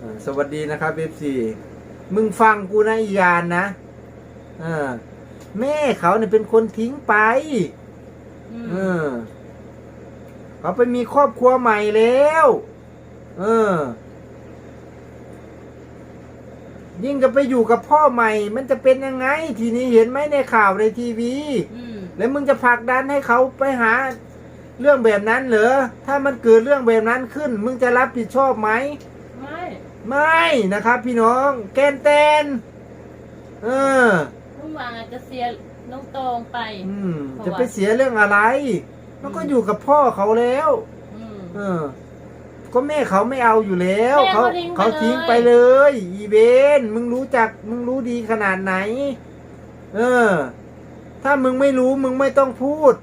อ่าสวัสดีนะครับเอฟซีมึงฟังกูนะอียานนะเออแม่เขาเนี่ยเป็นคนทิ้งไปอืมเออเขาไปมีครอบครัวใหม่แล้ว เออ ยิ่งจะไปอยู่กับพ่อใหม่ มันจะเป็นยังไง ทีนี้เห็นไหมในข่าวในทีวีอืมแล้วมึงจะผลักดันให้เขาไปหาเรื่องแบบนั้นเหรอ ถ้ามันเกิดเรื่องแบบนั้นขึ้น มึงจะรับผิดชอบไหม ไม่ไม่นะครับ พี่น้องแกนแตนเออลุงวางอาจจะเสียน้องตองไปอืมเพราะว่าจะไปเสียเรื่องอะไร มันก็อยู่กับพ่อเขาแล้ว อืมเออ ก็แม่เขาไม่เอาอยู่แล้วแม่เขาเขาทิ้งไปเขาทิ้งเลยไปเลย อีเวนมึงรู้จักมึงรู้ดีขนาดไหน เออ ถ้ามึงไม่รู้มึงไม่ต้องพูด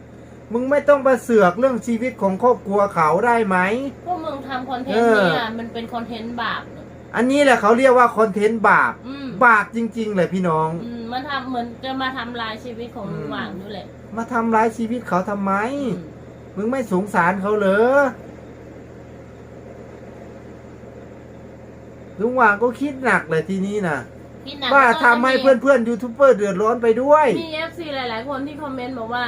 มึงไม่ต้องมาเสือกเรื่องชีวิตของครอบครัวเขาได้ไหมพวกมึงทำคอนเทนเอต์อเนี่ยมันเป็นคอนเทนต์บาปเนี่ย อันนี้แหละเขาเรียกว่าคอนเทนต์บาป อืมบาปจริง ๆ เลยพี่น้อง อืมมันทำเหมือนจะมาทำลายชีวิตของอืมลุงหว่างด้วยแหละมาทำร้ายชีวิตเขาทำไม อืม มึงไม่สงสารเขาเหรอลุงหว่างก็คิดหนักเลยทีนี้นะพี่หนักว่าแล้วก็ทำให้เพื่อนๆยูทูบเบอร์เดือดร้อนไปด้วย มีเอฟซีหลาย ๆ คนที่คอมเมนต์บอกว่า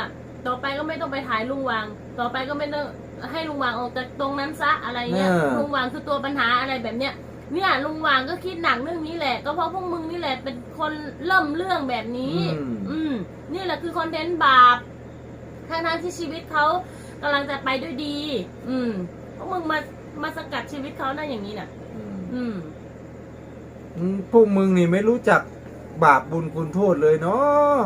ต่อไปก็ไม่ต้องไปถ่ายลุงหวาง ต่อไปก็ไม่ต้องให้ลุงหวางออกจากตรงนั้นซะอะไรเงี้ยเออ ลุงหวางคือตัวปัญหาอะไรแบบเนี้ย เนี่ยลุงหวางก็คิดหนักเรื่องนี้แหละ ก็เพราะพวกมึงนี่แหละเป็นคนเริ่มเรื่องแบบนี้ อืมนี่แหละคือคอนเทนต์บาปทั้งๆที่ชีวิตเขากำลังจะไปด้วยดี อืมพวกมึงมามาสกัดชีวิตเขาได้อย่างนี้น่ะ อืมอืม อืมพวกมึงนี่ไม่รู้จักบาปบุญคุณโทษเลยเนาะ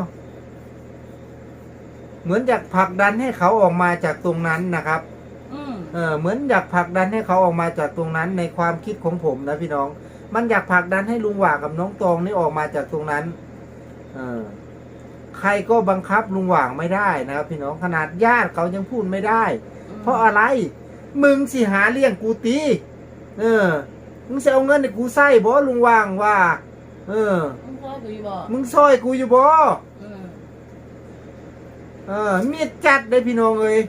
เหมือนอยากผลักดันให้เขาออกมาจากตรงนั้นนะครับอืม เออเหมือนอยากผลักดันให้เขาออกมาจากตรงนั้นในความคิดของผมนะพี่น้อง มันอยากผลักดันให้ลุงหว่ากับน้องตองนี่ออกมาจากตรงนั้น เออใครก็บังคับลุงหว่างไม่ได้นะครับพี่น้องขนาดญาติเขายังพูดไม่ได้ เพราะอะไร มึงสิหาเลี้ยงกูตีเออ มึงจะเอาเงินให้กูใส่บ่ลุงหว่างว่า เออ มึงพ่อกูอยู่บอกมึงซอยกูอยู่บ่อืมเออมีดจัดเลยพี่น้องเอ้ย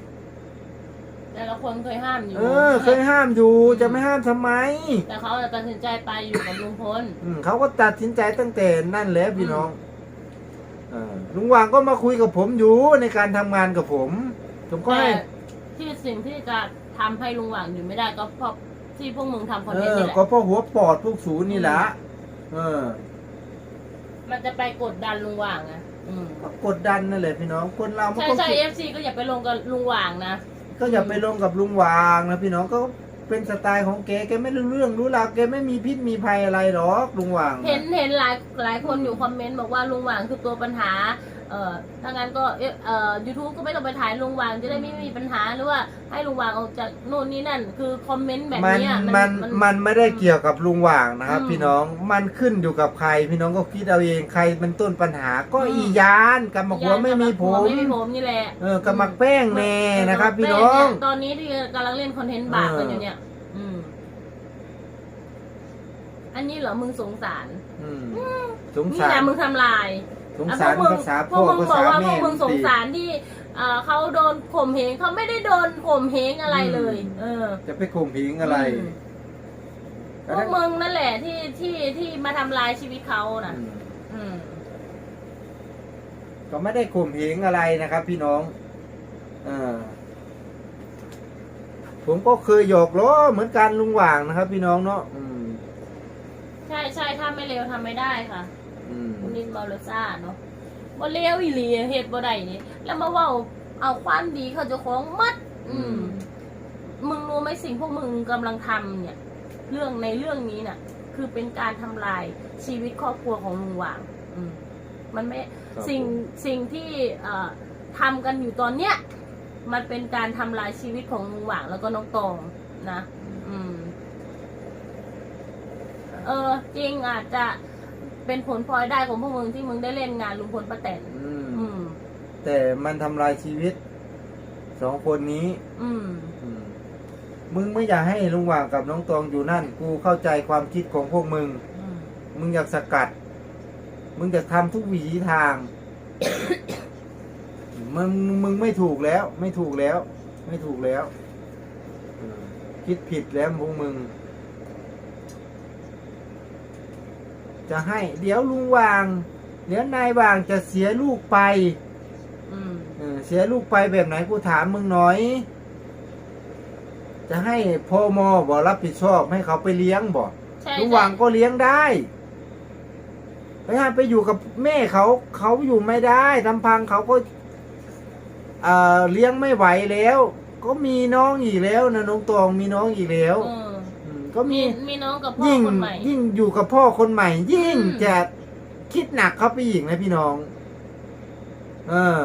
แต่ละคนเคยห้ามอยู่เออ เคยห้ามอยู่จะไม่ห้ามทำไม แต่เขาตัดสินใจไปอยู่กับลุงพล อืมเขาก็ตัดสินใจตั้งแต่นั่นแหล้วพี่น้องเออลุงหว่างก็มาคุยกับผมอยู่ในการทำงานกับผม ผมก็แต่ให้ที่สิ่งที่จะทำให้ลุงหว่างอยู่ไม่ได้ก็เพราะที่พวกมึงทำคอนเอเทนต์อนี่แหละก็เพราะหัวปอดพวกศูนย์นี่แหละเออ มันจะไปกดดันลุงหว่างอะอืมก็กดดันนั่นแหละพี่น้องคนเรามันใช่ก็ใช่คิดเอฟซีก็อย่าไปลงกับลุงหว่างนะ ก็อย่าไปลงกับลุงหวางนะพี่น้องก็เป็นสไตล์ของแกแกไม่รู้เรื่องรู้ราวแกไม่มีพิษมีภัยอะไรหรอกลุงหวาง เห็นเห็นหลายหลายคนอยู่คอมเมนต์บอกว่าลุงหว่างคือตัวปัญหา เอ่อถ้างั้นก็เอ่อเอ่อยูทูบก็ไม่ต้องไปถ่ายลุงหว่างจะได้ไม่มีปัญหาหรือว่าให้ลุงหว่างออกจากโน่นนี่นั่น คือคอมเมนต์แบบมันเนี้ยมันมันไม่ได้เกี่ยวกับลุงหว่างนะครับอืมพี่น้องมันขึ้นอยู่กับใคร พี่น้องก็คิดเอาเองใครเป็นต้นปัญหา ก็อืมอียานกำมักหัวไม่มีผมไม่มีผมนี่แหละเออกำมักแป้งแน่นะครับ พี่น้อง ตอนนี้ที่กำลังเล่นคอนเทนต์บาปกันอยู่เนี่ย อืม อันนี้เหรอมึงสงสาร อืมสงนี่สารนะมึงทำลาย สงสารอะพวกมึงภาษาพพ่วอกมึงภาบอกษาว่าพแม่วกมึงสงสิสารที่เอ่อเขาโดนข่มเหงเขาไม่ได้โดนข่มเหงอะไรเลย เออ จะไปข่มเหงอะไรมพวกมึงนั่นแหละที่ที่ที่มาทำลายชีวิตเขาน่ะ อืมอืม ก็ไม่ได้ข่มเหงอะไรนะครับ พี่น้องเออผมก็เคยหยอกล้อเหมือนกันลุงหว่างนะครับ พี่น้องเนาะอืม ใช่ใช่ถ้าไม่เร็วทำไม่ได้ค่ะ อืมคุณลินบอลซ่าเนาะบ่เลวอีหลีเฮ็ดบ่ได้นี่แล้วมาเว้าเอาความดีเขาเจะของมัด อืม มึงรู้ไหมสิ่งพวกมึงกำลังทำเนี่ย เรื่องในเรื่องนี้น่ะ คือเป็นการทำลายชีวิตครอบครัวของลุงหว่าง อืม มันไม่ ครับสิ่งผมสิ่งที่เอ่อทำกันอยู่ตอนเนี้ยมันเป็นการทำลายชีวิตของลุงหว่างแล้วก็น้องตองนะ อืม เออจริงอาจจะ เป็นผลพลอยได้ของพวกมึงที่มึงได้เล่นงานลุงพลป้าแตนอืมอืม แต่มันทำลายชีวิตสองคนนี้ อืม อืมมึงไม่อยากให้ลุงหว่างกับน้องตองอยู่นั่น กูเข้าใจความคิดของพวกมึง อืม มึงอยากสกัด มึงจะทำทุกวิถีทาง มึงมึงไม่ถูกแล้ว ไม่ถูกแล้ว ไม่ถูกแล้วอืมคิดผิดแล้วพวกมึง จะให้ เดี๋ยวลุงวาง เดี๋ยวนายว่างจะเสียลูกไปอืมเออเสียลูกไปแบบไหนกูถามมึงหน่อย จะให้พ่อมอบอกรับผิดชอบให้เขาไปเลี้ยงบอกใช่ลุงหว่างใช่ก็เลี้ยงได้ไปหาไปอยู่กับแม่เขาเขาอยู่ไม่ได้ลำพังเขาก็เอ่อเลี้ยงไม่ไหวแล้ว ก็มีน้องอีกแล้วนะน้องตองมีน้องอีกแล้วเออม ก็มีมีมีน้องกับพ่อยิ่งคนใหม่ยิ่งอยู่กับพ่อคนใหม่ ยิ่งอืมจะคิดหนักเข้าไปอีกนะพี่น้อง เออ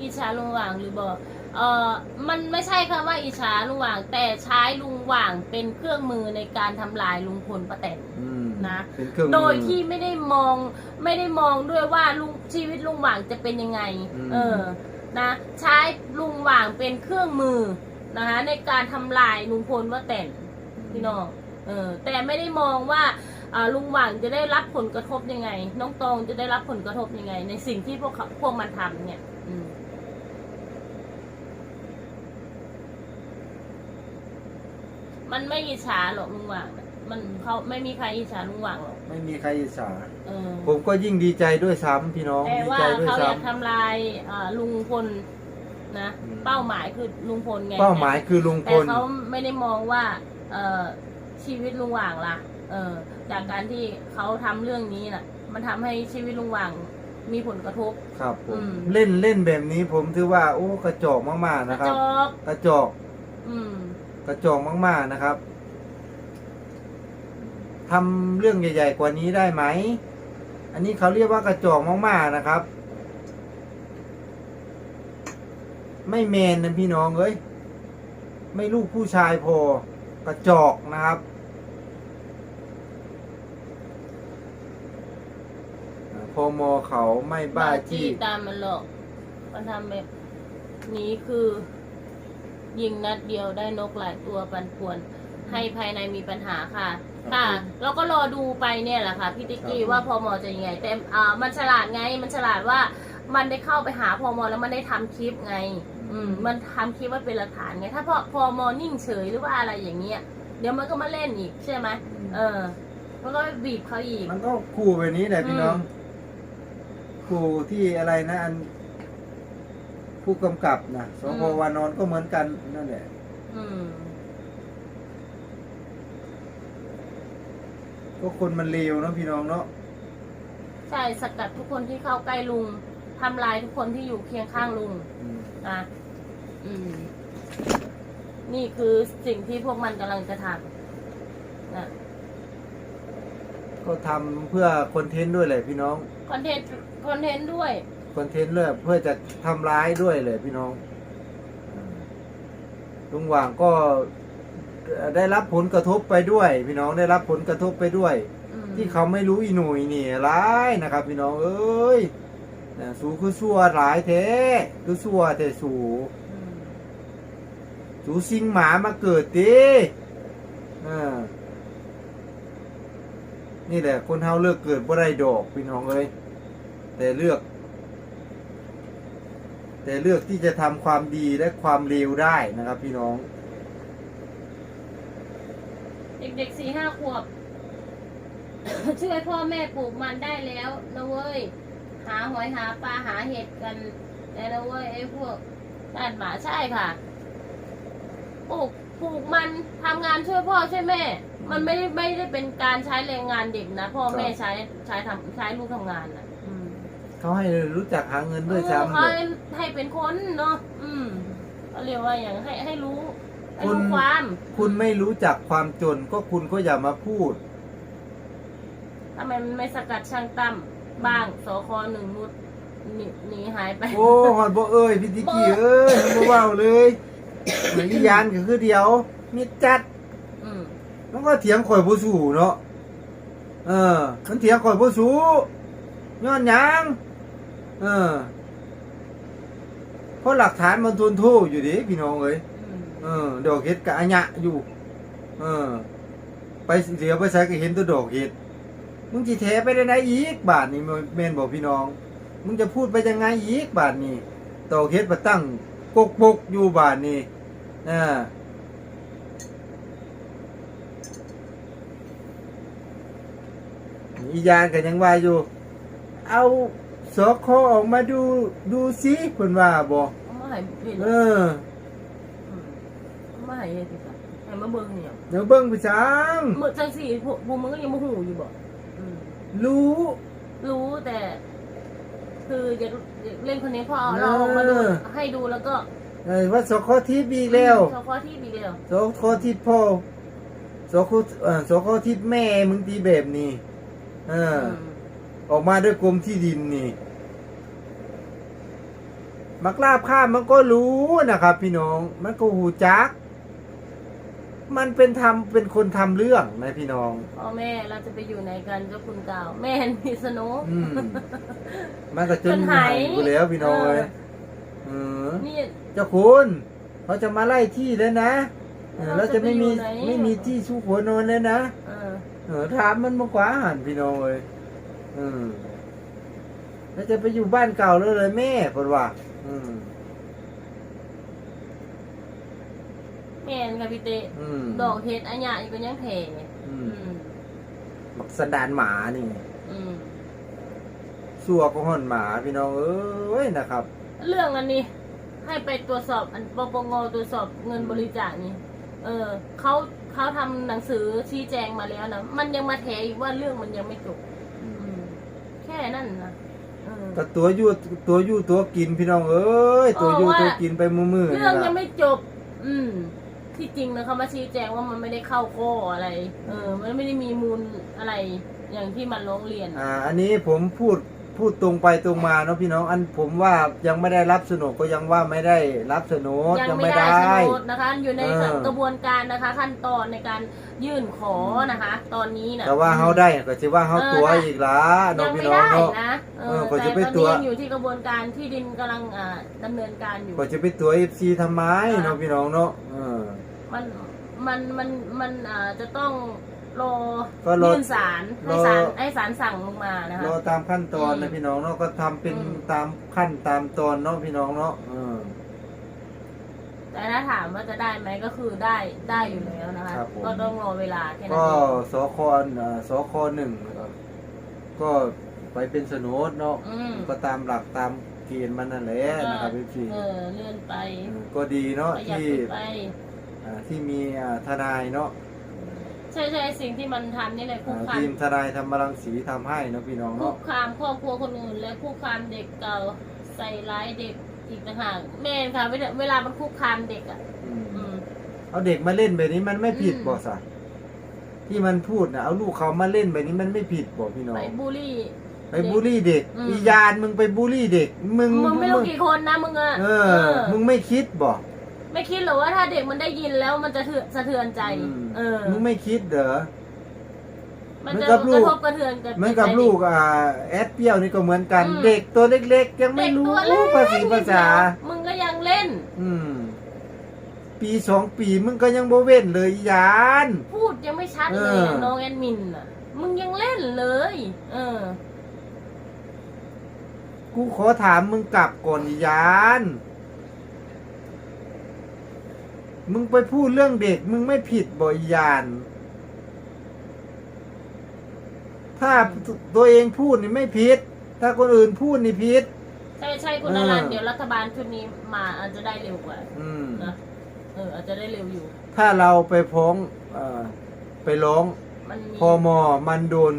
อิจฉาลุงหว่างหรือบอกเออมันไม่ใช่คำว่าอิจฉาลุงหว่าง แต่ใช้ลุงหว่างเป็นเครื่องมือในการทำลายลุงพลป้าแตน อืมนะ เป็นเครื่องมือ โดยที่ไม่ได้มองไม่ได้มองด้วยว่าลุงชีวิตลุงหว่างจะเป็นยังไง อืม เออนะ ใช้ลุงหว่างเป็นเครื่องมือ นะคะ ในการทำลายลุงพลว่าแต่นพี่น้องเออแต่ไม่ได้มองว่าอ่าลุงหว่างจะได้รับผลกระทบยังไง น้องตองจะได้รับผลกระทบยังไง ในสิ่งที่พวกเขาพวกมันทำเนี่ยอืมมันไม่อิจฉาหรอกลุงหว่างน่ะมันเขาไม่มีใครอิจฉาลุงหว่างหรอกไม่มีใครอิจฉาเออผมก็ยิ่งดีใจด้วยซ้ำพี่น้องแต่ดีว่าใจด้วยเขาอยากซ้ำทำลายเอ่อลุงพล นะอืมเป้าหมายคือลุงพลไงเป้าหมายคือลุงพแต่ล เขาไม่ได้มองว่าเอ่อชีวิตลุงหว่างล่ะเออจากการที่เขาทำเรื่องนี้น่ะ มันทำให้ชีวิตลุงหว่างมีผลกระทบ ครับผอืมมเล่นเล่นแบบนี้ผมถือว่า โอ้กระจอกมากๆกนะระครัจบอกกระจอกอืม กระจอกมากๆนะครับทำเรื่องใหญ่ ๆ กว่านี้ได้ไหม อันนี้เขาเรียกว่ากระจอกมากๆนะครับ ไม่เมนนะพี่น้องเอ้ยไม่ลูกผู้ชายพอกระจอกนะครับอ่าพอมอเขาไม่บ้าจี้ตามมันหรอกมันทำแบบนี้คือ ยิงนัดเดียวได้นกหลายตัวปันป่วน ให้ภายในมีปัญหาค่ะ ค่ะเราก็รอดูไปเนี่ยแหละค่ะพี่ติ๊กกี้ครับว่าพอมอจะยังไงแต่อ่ามันฉลาดไง มันฉลาดว่ามันได้เข้าไปหาพอมอแล้วมันได้ทำคลิปไง อืมมันทำคลิปไว้เป็นหลักฐานไงถ้าพอพอมอนิ่งเฉยหรือว่าอะไรอย่างเงี้ยเดี๋ยวมันก็มาเล่นอีกใช่ไหมเออ มันก็ไปบีบเขาอีก มันก็ขู่แบบนี้แหละพี่น้องอืมขู่ที่อะไรนะอัน ผู้กำกับนะสพวานอนก็เหมือนกันนั่นแหละ อืม ก็คนมันเลวเนาะพี่น้องเนาะใช่สกัดทุกคนที่เข้าใกล้ลุงทำลายทุกคนที่อยู่เคียงข้างลุงอืม นะอืม นี่คือสิ่งที่พวกมันกำลังจะทำนะก็ทำเพื่อคอนเทนต์ด้วยแหละพี่น้องคอนเทนต์คอนเทนต์ด้วย คอนเทนต์ด้วยเพื่อจะทำร้ายด้วยเลยพี่น้องอืมลุงหว่างก็ได้รับผลกระทบไปด้วย พี่น้องได้รับผลกระทบไปด้วย อืมที่เขาไม่รู้อีหนุ่ยนี่ร้ายนะครับ พี่น้องเอ้ยนะสูคือชั่วหลายแท้คือชั่วแต่สู อืมสูซิงหมามาเกิดดิอ่านี่แหละ คนเฮาเลือกเกิดบ่ได้ดอกพี่น้องเอ้ยแต่เลือก แต่เลือกที่จะทำความดีและความเลวได้นะครับ พี่น้อง เด็กๆสี่ห้าขวบ ช่วยพ่อแม่ปลูกมันได้แล้วนะเว้ย หาหอยหาปลาหาเห็ดกันแล้วนะเว้ยไอ้พวกบ้านหมาใช่ค่ะ ปลูกปลูกมันทำงานช่วยพ่อช่วยแม่ มันไม่ได้ไม่ได้เป็นการใช้แรงงานเด็กนะพ่อแม่ครับใช้ใช้ทำใช้ลูกทำงานนะอืมเขาให้รู้จักหาเงินด้วยเออซ้ำเขาเลยให้เป็นคนเนาะอืมเขาเรียกว่าอย่างให้ให้รู้ให้คุรู้ณความคุณไม่รู้จักความจนก็คุณก็อย่ามาพูด ทำไมมันไม่สกัดช่างตั้มบ้างสคหนึ่งมุดหนีหนีหายไป โอ้ฮอดบ่เอ้ยพี่ติกกี้เอ้ยมันบ่เว้าเลยเหมือ นอียานก็คือเดียวมีจัดอืมมันก็เถียงข่อยบ่สู้เนาะเออ มันเถียงข่อยบ่สู้ย้อนหยังเออเพราะหลักฐานมันทนโทษอยู่ดิพี่น้องเอ้ยอืมเออ ดอกเห็ดกะอะยะอยู่ เออ ไปเสียไปใส่ก็เห็นแตัวดอกเห็ดมึงจีแท้ไปได้ไหนอีกบาทนี้เมนบอกพี่น้อง มึงจะพูดไปยังไงอีกบาทนี้ดอกเห็ดมาตั้งกกปกอยู่บาทนี้ อ่าอียานกันยังว่าอยู่ เอาสอคอออกมาดูดูซิเพิ่นว่าบ่เอามาให้เห็นเออเอามาให้เห็นสิครับให้มาเบิ่งเนี่ยเดี๋ยวเบิ่งไปจังมือจังสี่พวกพวกมึงก็ยังบ่ฮู้อยู่บ่อืมรู้รู้แต่ คืออยากอยากเล่นคนนี้พอเอาเราออกมาดูให้ดูแล้วก็ เออว่าสอคอทิพย์อีกแล้วเขาข้อที่ดีแล้วสอคอทิพย์พ่อสอคอเอ่อสอคอทิพย์แม่มึงตีแบบนี้เออมออกมาด้วยกรมที่ดินนี่ มักลาบข้ามมันก็รู้นะครับ พี่น้อง มันก็หูจัก มันเป็นทำเป็นคนทำเรื่องนะพี่น้องพ่อแม่เราจะไปอยู่ไหนกันเจ้าคุณเก่าแม่มีสโนว์อืมมันก็จนจนหาหายยอยู่แล้วพี่น้องเออเลยเอ อนี่เจ้าคุณเขาจะมาไล่ที่แล้วนะเออเราแล้วจะไม่มีจะไปอยู่ไหน ไม่มีที่ชุกหัวนอนแล้วนะเออเออถามมันมากกว่าหันพี่น้องเลยอืมแล้วจะไปอยู่บ้านเก่าแล้วเลยแม่เพนว่าอืมแม่นค่ะพี่เตะอืมดอกเห็ดอันใหญ่ก็ยังแผ่อือืมมบักสันดานหมานี่ อืม สัวก็ห่อนหมาพี่น้องเอ้ยนะครับ เรื่องอันนี้ ให้ไปตรวจสอบอันปปงตรวจสอบเงินบริจาคนี่ เออเขาเขาทำหนังสือชี้แจงมาแล้วนะมันยังมาแถอีกว่าเรื่องมันยังไม่จบอืมแค่นั้นนะเออ ก็ตัวอยู่ตัวอยู่ตัวกินพี่น้องเอ้ยตัวอยู่โอ้ว่าตัวกินไปมือมือเรื่องยังไม่จบ อืม ที่จริงนะเขามาชี้แจงว่ามันไม่ได้เข้าข้ออะไร เออ มันไม่ได้มีมูลอะไรอย่างที่มันร้องเรียน อ่า อันนี้ผมพูด พูดตรงไปตรงมาเนาะพี่น้องอันผมว่ายังไม่ได้รับสนุกก็ยังว่าไม่ได้รับสนุกยังยังไม่ไม่ได้ได้โฉนดนะคะอยู่ในเออกระบวนการนะคะ ขั้นตอนในการยื่นขอนะคะ ตอนนี้นะแต่ว่าเขาได้ก็จะว่าเขาตัวอีกละเน้องยังพี่ไม่น้องได้เนาะนะเอเอออก็แต่จะตไปอนตรวนี้จยังอยู่ที่กระบวนการที่ดินกำลังอ่าดำเนินการอยู่ก็จะไปตัวเอฟซีทำไมเน้องพี่น้องเนาะเออมัน มันมันมันอ่าจะต้องรอก็รอยื่นศาลให้ศาลรอ ให้ศาลสั่งลงมานะคะรอตามขั้นตอนอืนะมพี่น้องเนาะก็ทำเป็นอืม ตามขั้นตามตอนเนาะพี่น้องเนาะเออแต่ถ้าถามว่าจะได้ไหมก็คือได้ได้อยู่แล้วนะคะครับผมก็ต้องรอเวลาแค่นั้นก็เองสคอ่าสคหนึ่งนะครับก็ไปเป็นสโนดเนาะอืม ก็ตามหลักตามเกณฑ์มันนั่นแหละนะครับพี่พีเออเลื่อนไปก็ดีเนาะประหยัดที่ไป อ่าที่มีอ่าทนายเนาะใช่ใช่สิ่งที่มันทำนี่แหละคุกอ่าคามทีมทนายธรรมรังสีทำให้เนาะพี่น้องคุเนาะกคามครอบครัวคนอื่น และคุกคามเด็กเก่าใส่ร้ายเด็กอีกต่างหากแม่นค่ะเวลาเวลามันคุกคามเด็กอะอืมอืม เอาเด็กมาเล่นแบบนี้มันไม่ผิดอืมบอกสะที่มันพูดนะเอาลูกเขามาเล่นแบบนี้มันไม่ผิดบอกพี่น้อไปง บูลลี่ ไปบูลลี่เด็กอืม อียานมึงไปบูลลี่เด็ก มึงมึงไม่รู้กี่คนนะมึงอะเออ มึงไม่คิดบอก ไม่คิดเหรอว่าถ้าเด็กมันได้ยินแล้วมันจะเถือนสะเทือนใจอืมเออ มึงไม่คิดเหรอ มันเหมือนจะกับลูกกระทบกระเทือนกับเหมือนกับจิตใจลูกเด็อ่าแอดเปรี้ยวนี่ก็เหมือนกันอืมเด็กตัวเล็กๆ ยังไม่รู้เด็กตัวเล็กภาษีภาษา มึงก็ยังเล่น อืม ปีสองปีมึงก็ยังโบเว้นเลยอียาน พูดยังไม่ชัดเลยเอออะน้องแอดมินอะ มึงยังเล่นเลย เออ กูขอถามมึงกลับก่อนอียาน มึงไปพูดเรื่องเด็ก มึงไม่ผิดบ่อียาน ถ้าตัวเองพูดนี่ไม่ผิด ถ้าคนอื่นพูดนี่ผิด ใช่ใช่คุณเอออรันต์เดี๋ยวรัฐบาลชุดนี้มาอาจจะได้เร็วกว่าอืมนะเอออาจจะได้เร็วอยู่ ถ้าเราไปพ้องเออไปร้องมันมีพอมอมันโดน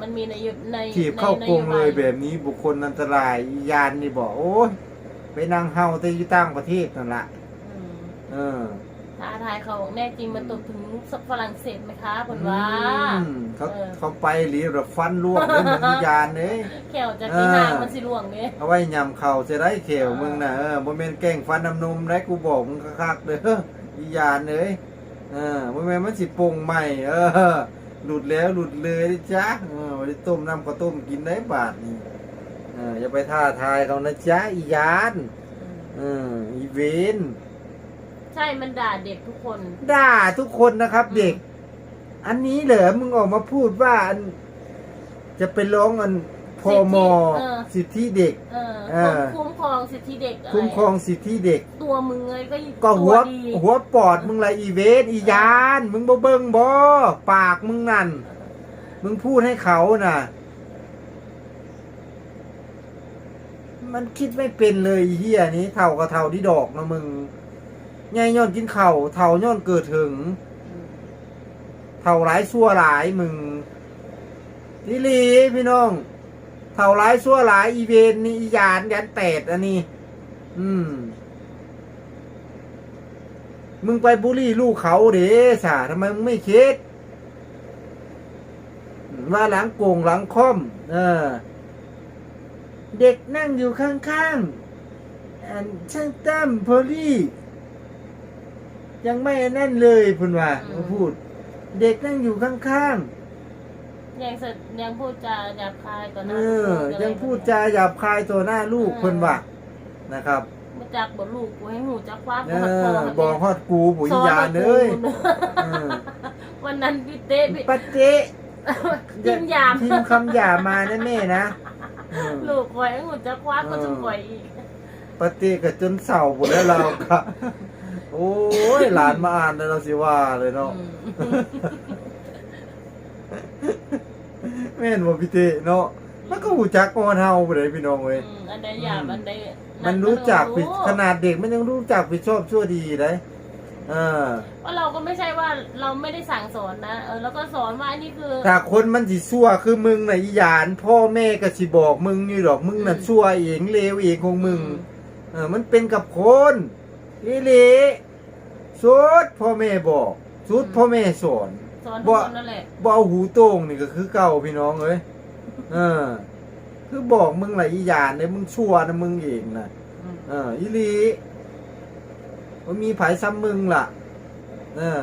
มันมีในยุในถีบเข้าในกรงเลยนโบาแบบนี้บุคคลอันตรายอียานนี่บอกโอ้ยไปนั่งเฮาแต่อยู่ต่างประเทศนั่นละ อืมเออท้าทายเขาบอกแน่จริงมันตกถึงฝรั่งเศสไหมคะคนว่าอืมเขาเออเขาไปหรือแบบฟันล่วงเลยมึงอียานเลยแขวจากที่เออห่างมันสิล่วงเนี่ย เอาไว้ยำเข่าจะได้เขียวมึงนะเออบ่แม่นแกล้งฟันน้ำนมได้กูบอกมึงคักๆเด้ออียานเลยเออบ่แม่นมันสิปรุงใหม่ เออ หลุดแล้วหลุดเลยนะจ๊ะเออบ่ได้ต้มน้ำข้าวต้มกินได้บาทนี่เอออย่าไปท่าทายเขานะจ๊ะอียานเอออีเวน ใช่มันด่าเด็กทุกคน ด่าทุกคนนะครับ เด็ก อันนี้เหรอมึงออกมาพูดว่าอัน จะไปร้องอันพอมอเออ สิทธิเด็ก เออเออ คุ้มครองสิทธิเด็กะไรคุ้มครองสิทธิเด็ก ตัวมึงเลยก็ก็หัวดีหัวปอดมึงไรอีเวนอียาน มึงบ่เบิ่งบ่ปากมึงนั่น มึงพูดให้เขาน่ะ มันคิดไม่เป็นเลยไอ้เฮียนี้เท่ากับเท่าที่ดอกนะมึง ไงย้อนกินเข่าวเท่าย้อนเกิดถึง เท่าร้ายชั่วหลายมึงนี่ลีพี่น้อง เท่าร้ายชั่วหลายอีเวนนี่อียานยันแปดอันนี้ อืม มึงไปบุรีลูกเขาเด้สาทำไมมึงไม่คิดว่าหลังโกงหลังค่อม เออ เด็กนั่งอยู่ข้างๆอันช่างตั้มพอลี่ ยังไม่อันนั่นเลยพูนว่าอืม เขาพูด เด็กนั่งอยู่ข้างยังสะยังพูดจาหยาบคายต่อๆหเอน้าอลูกยังพูดจาหยาบคายต่อหน้าลูกเพิ่นว่านะครับมาจักบทลูกกูให้หูจักคว้าเอกูหัดคออให้บอกฮอดกูปุ๋ยสอนยามาเลกูยเออวันนั้นพี่เต้พี่ปะเจ๊จิ้มยามพิมพ์คำหยามานะแม่นะเออ ลูกข่อยให้หูจักคว้าก็จะข่อยอีกปะเจ๊กับจนเศร้าหมดแล้วเราครับ โอ้ยหลานมาอ่านแล้วเราสิว่าเลยเนาะอืมแม่นบ่พี่เต้เนาะมันก็หูจักก่อนเฮาบ่ได้พี่น้องเว้ยอืมอันใดหยาบอันใดมันรู้จักผิดรู้ขนาดเด็กมันยังรู้จักผิดชอบชั่วดีเลยเออว่าเราก็ไม่ใช่ว่าเราไม่ได้สั่งสอนนะเออแล้วก็สอนว่าอันนี้คือถ้าคนมันสิชั่วคือมึงน่ะอีหยานพ่อแม่ก็สิบอกมึงอยู่ดอกมึงน่ะอืมชั่วเองเลวเองของมึงเออมันเป็นกับคน อีหลีสุดพ่อแม่บอกสุดพ่อแม่สอน สอนบ่ทุกคนนั่นแหละบ่เอาหูโต่งนี่ก็คือเก่าพี่น้องเอ้ยเออ คือบอกมึงแหละอีหยานเนี่ยมึงชั่วนะมึงเองนะอืมเอออีหลีว่ามีไผซ้ำมึงล่ะ เออ